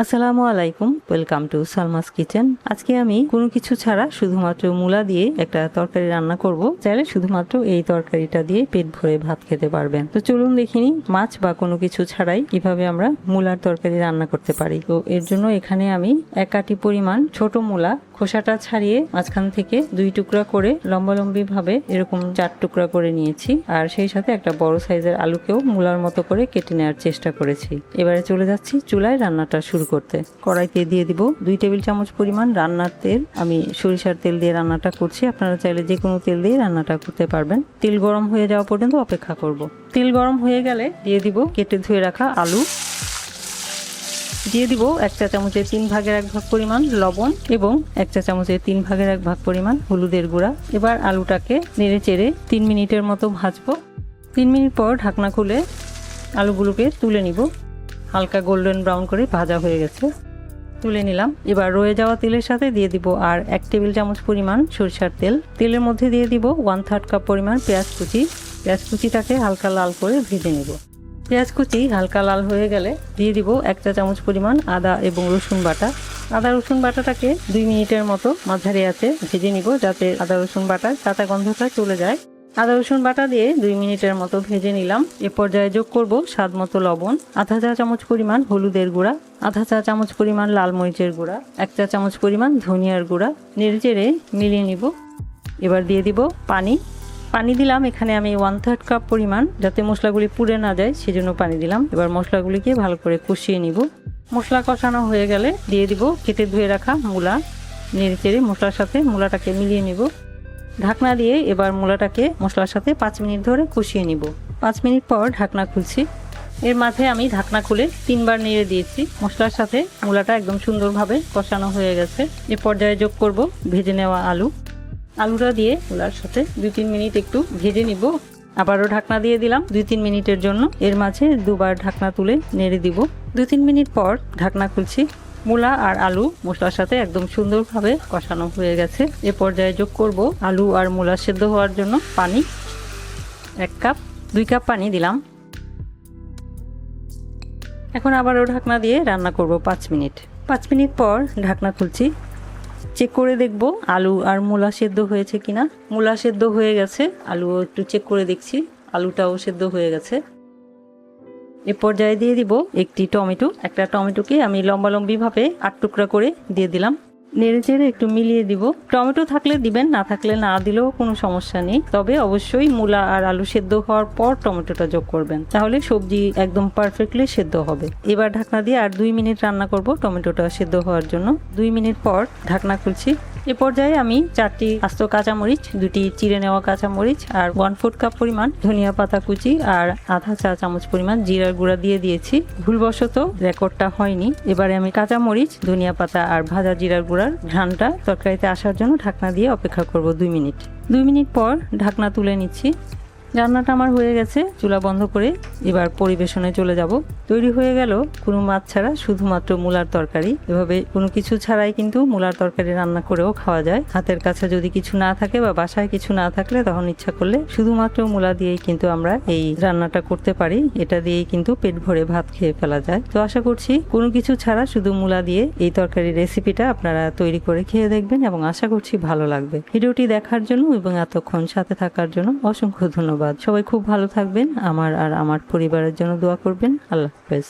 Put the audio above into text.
আসসালামু আলাইকুম, welcome to Salma's kitchen. আজকে আমি কোনো কিছু ছাড়া শুধুমাত্র মূলা দিয়ে একটা তরকারি রান্না করব। চাইলে শুধুমাত্র এই তরকারিটা দিয়ে পেট ভরে ভাত খেতে পারবেন। তো চলুন দেখিনি, মাছ বা কোনো কিছু ছাড়াই কীভাবে আমরা মূলার তরকারি রান্না করতে পারি। তো এর জন্য এখানে আমি এক কাটি পরিমাণ ছোট মূলা খোসাটা ছাড়িয়ে মাঝখান থেকে দুই টুকরা করে লম্বালম্বি ভাবে এরকম চার টুকরা করে নিয়েছি। আর সেই সাথে একটা বড় সাইজের আলুকেও মূলার মতো করে কেটে নেওয়ার চেষ্টা করেছি। এবারে চলে যাচ্ছি চুলায় রান্নাটা শুরু করতে। কড়াইতে দিয়ে দিব দুই টেবিল চামচ পরিমাণ রান্নার তেল। আমি সরিষার তেল দিয়ে রান্নাটা করছি। আপনারা চাইলে যে কোনো তেল দিয়ে রান্নাটা করতে পারবেন। তেল গরম হয়ে যাওয়া পর্যন্ত অপেক্ষা করব। তেল গরম হয়ে গেলে দিয়ে দিব কেটে ধুয়ে রাখা আলু। দিয়ে দিব এক চা চামচের তিন ভাগের এক ভাগ পরিমাণ লবণ এবং এক চা চামচের তিন ভাগের এক ভাগ পরিমাণ হলুদের গুঁড়া। এবার আলুটাকে নেড়ে চেড়ে তিন মিনিটের মতো ভাজবো। তিন মিনিট পর ঢাকনা খুলে আলুগুলোকে তুলে নিব। হালকা গোল্ডেন ব্রাউন করে ভাজা হয়ে গেছে। তুলে নিলাম। এবার রয়ে যাওয়া তেলের সাথে দিয়ে দিব আর এক টেবিল চামচ পরিমাণ সরিষার তেল। তেলের মধ্যে দিয়ে দিব ওয়ান থার্ড কাপ পরিমাণ পেঁয়াজ কুচি। পেঁয়াজ কুচিটাকে হালকা লাল করে ভেজে নেব। পেঁয়াজ কুচি হালকা লাল হয়ে গেলে দিয়ে দিব এক চা চামচ পরিমাণ আদা এবং রসুন বাটা। আদা রসুন বাটাটাকে দুই মিনিটের মতো মাঝারি আছে ভেজে নিব যাতে আদা রসুন বাটার কাঁচা গন্ধটা চলে যায়। আদা রসুন বাটা দিয়ে দুই মিনিটের মতো ভেজে নিলাম। এ পর্যায়ে যোগ করব স্বাদ মতো লবণ, আধা চা চামচ পরিমাণ হলুদের গুঁড়া, আধা চা চামচ পরিমাণ লাল মরিচের গুঁড়া, এক চা চামচ পরিমাণ ধনিয়ার গুঁড়া। নেড়ে চেড়ে মিলিয়ে নিব। এবার দিয়ে দিব পানি। পানি দিলাম। এখানে আমি ওয়ান থার্ড কাপ পরিমাণ, যাতে মশলাগুলি পুড়ে না যায়, সেজন্য পানি দিলাম। এবার মশলাগুলিকে ভালো করে কষিয়ে নিব। মশলা কষানো হয়ে গেলে দিয়ে দিব কেটে ধুয়ে রাখা মূলা। নেড়ে চেড়ে মশলার সাথে মূলাটাকে মিলিয়ে নিব। ঢাকনা দিয়ে এবার মূলাটাকে মশলার সাথে পাঁচ মিনিট ধরে কষিয়ে নিব। পাঁচ মিনিট পর ঢাকনা খুলছি। এর মাঝে আমি ঢাকনা খুলে তিনবার নেড়ে দিয়েছি। মশলার সাথে মূলাটা একদম সুন্দরভাবে কষানো হয়ে গেছে। এ পর্যায়ে যোগ করব ভেজে নেওয়া আলু। আলুটা দিয়ে মূলার সাথে দুই তিন মিনিট একটু ভেজে নিব। আবারও ঢাকনা দিয়ে দিলাম দুই তিন মিনিটের জন্য। এর মাঝে দুবার ঢাকনা তুলে নেড়ে দিব। দুই তিন মিনিট পর ঢাকনা খুলছি। মূলা আর আলু মশলার সাথে একদম সুন্দরভাবে কষানো হয়ে গেছে। এ পর্যায়ে যোগ করব আলু আর মূলা সেদ্ধ হওয়ার জন্য পানি। এক কাপ, দুই কাপ পানি দিলাম। এখন আবারও ঢাকনা দিয়ে রান্না করব পাঁচ মিনিট। পাঁচ মিনিট পর ঢাকনা খুলছি। চেক করে দেখব আলু আর মূলা সেদ্ধ হয়েছে কিনা। মূলা সেদ্ধ হয়ে গেছে, আলুও একটু চেক করে দেখছি, আলুটাও সেদ্ধ হয়ে গেছে। এ পর্যায়ে দিয়ে দিব একটি টমেটো। একটা টমেটোকে আমি লম্বা লম্বিভাবে আট টুকরা করে দিয়ে দিলাম। নেড়ে চেড়ে একটু মিলিয়ে দিব। টমেটো থাকলে দিবেন, না থাকলে না দিলেও কোনো সমস্যা নেই। তবে অবশ্যই মূলা আর আলু সেদ্ধ হওয়ার পর টমেটোটা যোগ করবেন। তাহলে সবজি একদম পারফেক্টলি সেদ্ধ হবে। এবার ঢাকনা দিয়ে আর দুই মিনিট রান্না করব টমেটোটা সেদ্ধ হওয়ার জন্য। দুই মিনিট পর ঢাকনা খুলছি। এ পর্যায়ে আমি চারটি আস্ত কাঁচামরিচ, দুটি চিড়ে নেওয়া কাঁচামরিচ আর ওয়ান ফোর কাপ পরিমাণ ধনিয়া পাতা কুচি আর আধা চা চামচ পরিমাণ জিরার গুঁড়া দিয়ে দিয়েছি। ভুলবশত রেকর্ডটা হয়নি। এবারে আমি কাঁচামরিচ, ধনিয়া পাতা আর ভাজা জিরার গুঁড়ার ঘ্রানটা তরকারিতে আসার জন্য ঢাকনা দিয়ে অপেক্ষা করব দুই মিনিট। দুই মিনিট পর ঢাকনা তুলে নিচ্ছি। রান্নাটা আমার হয়ে গেছে, চুলা বন্ধ করে এবার পরিবেশনে চলে যাব। তৈরি হয়ে গেল কোনো মাছ ছাড়া, শুধুমাত্র মূলার তরকারি। এভাবে কোনো কিছু ছাড়াই কিন্তু মূলার তরকারি রান্না করেও খাওয়া যায়। হাতের কাছে যদি কিছু না থাকে বা বাসায় কিছু না থাকলে তখন ইচ্ছা করলে শুধুমাত্র মূলা দিয়েই কিন্তু আমরা এই রান্নাটা করতে পারি। এটা দিয়েই কিন্তু পেট ভরে ভাত খেয়ে ফেলা যায়। তো আশা করছি কোনো কিছু ছাড়া শুধু মূলা দিয়ে এই তরকারির রেসিপিটা আপনারা তৈরি করে খেয়ে দেখবেন এবং আশা করছি ভালো লাগবে। ভিডিওটি দেখার জন্য এবং এতক্ষণ সাথে থাকার জন্য অসংখ্য ধন্যবাদ। সবাই খুব ভালো থাকবেন আমার আর আমার পরিবারের জন্য দোয়া করবেন। আল্লাহ হাফেজ।